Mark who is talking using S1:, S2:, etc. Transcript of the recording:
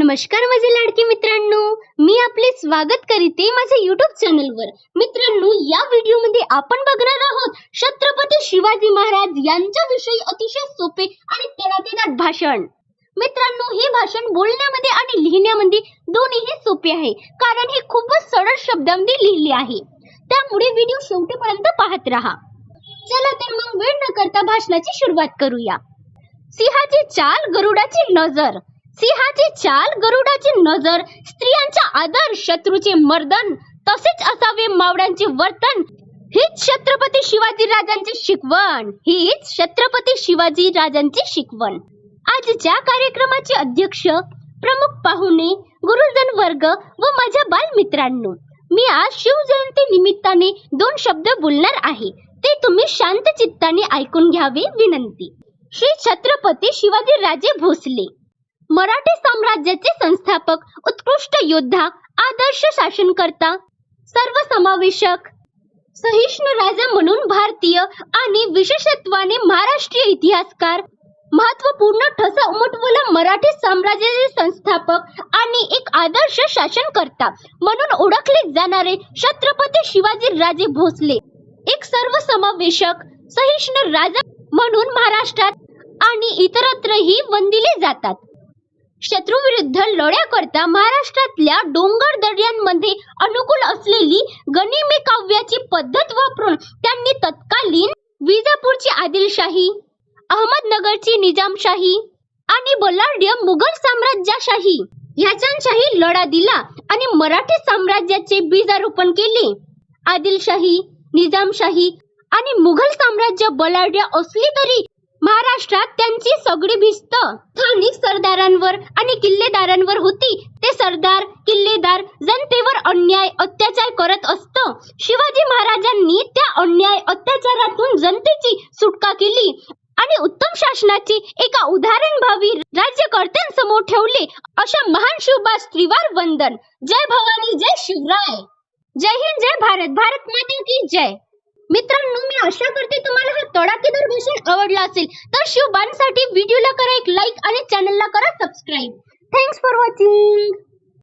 S1: नमस्कार माझे लाडके मित्रांनो. मी आपले स्वागत करीते माझ्या युट्यूब चॅनलवर मित्रांनो या व्हिडिओमध्ये आपण बघणार आहोत छत्रपती शिवाजी महाराज यांच्याविषयी अतिशय सोपे आणि तडाखेदार भाषण. मित्रांनो हे भाषण बोलण्यामध्ये आणि लिहिण्यामध्ये दोन्हीही सोपे आहे. कारण हे खूपच सरळ शब्दांनी लिहिले आहे. त्यामुळे व्हिडिओ शेवटीपर्यंत पाहत राहा. चला तर मग वेळ न करता भाषणाची सुरुवात करूया. सिंहाची चाल गरुडाची नजर. सिंहाची चाल गरुडाची नजर स्त्रियांचा आदर शत्रूचे मर्दन तसेच असावे मावळ्यांचे वर्तन हीच छत्रपती शिवाजी राजांची शिकवण हीच छत्रपती शिवाजी राजांची शिकवण. आजच्या कार्यक्रमाचे अध्यक्ष प्रमुख पाहुणे गुरुजन वर्ग व माझ्या बालमित्रांनो मी आज शिवजयंती निमित्ताने दोन शब्द बोलणार आहे. ते तुम्ही शांत चित्ताने ऐकून घ्यावे विनंती. श्री छत्रपती शिवाजी राजे भोसले. मराठी साम्राज्याचे संस्थापक उत्कृष्ट योद्धा आदर्श शासनकर्ता सर्वसमावेशक सहिष्णू राजा म्हणून भारतीय आणि विशेषत्वाने महाराष्ट्रीय इतिहासकार महत्त्वपूर्ण ठसा उमटवला मराठी साम्राज्याचे संस्थापक आणि एक आदर्श शासनकर्ता म्हणून ओळखले जाणारे छत्रपती शिवाजी राजे भोसले. एक सर्वसमावेशक सहिष्णू राजा म्हणून महाराष्ट्रात आणि इतरत्रही वंदिले जातात. शत्रूविरुद्ध लढ्याकरता महाराष्ट्रातल्या डोंगर दर्यांमध्ये अनुकूल असलेली गनिमी काव्याची पद्धत वापरून त्यांनी तत्कालीन विजापूरची आदिलशाही अहमदनगरची निजामशाही आणि बलाढ्य मुघल साम्राज्यशाही ह्याच्यांशाही लढा दिला आणि मराठी साम्राज्याचे बीजारोपण केले. आदिलशाही निजामशाही आणि मुघल साम्राज्य बलाढ्य असली तरी महाराष्ट्रात त्यांची सगळी भिस्त. स्थानिक सरदारांवर आणि किल्लेदारांवर होती. ते सरदार किल्लेदार जनतेवर अन्याय अत्याचार करत असत. शिवाजी महाराजांनी त्या अन्याय अत्याचारातून जनतेची सुटका केली आणि उत्तम शासनाची एका उदाहरण भावी राज्यकर्त्यांसमोर ठेवले अशा महान शिवबास त्रिवार वंदन. जय भवानी जय शिवराय. जय हिंद जय भारत. भारत माता की जय. मित्रांनो मी आशा करते तुम्हाला हा तडाखेदार भाषण आवडला असेल. तर शिवबांसाठी व्हिडिओला करा एक लाईक आणि चॅनलला करा सबस्क्राईब थँक्स फॉर वॉचिंग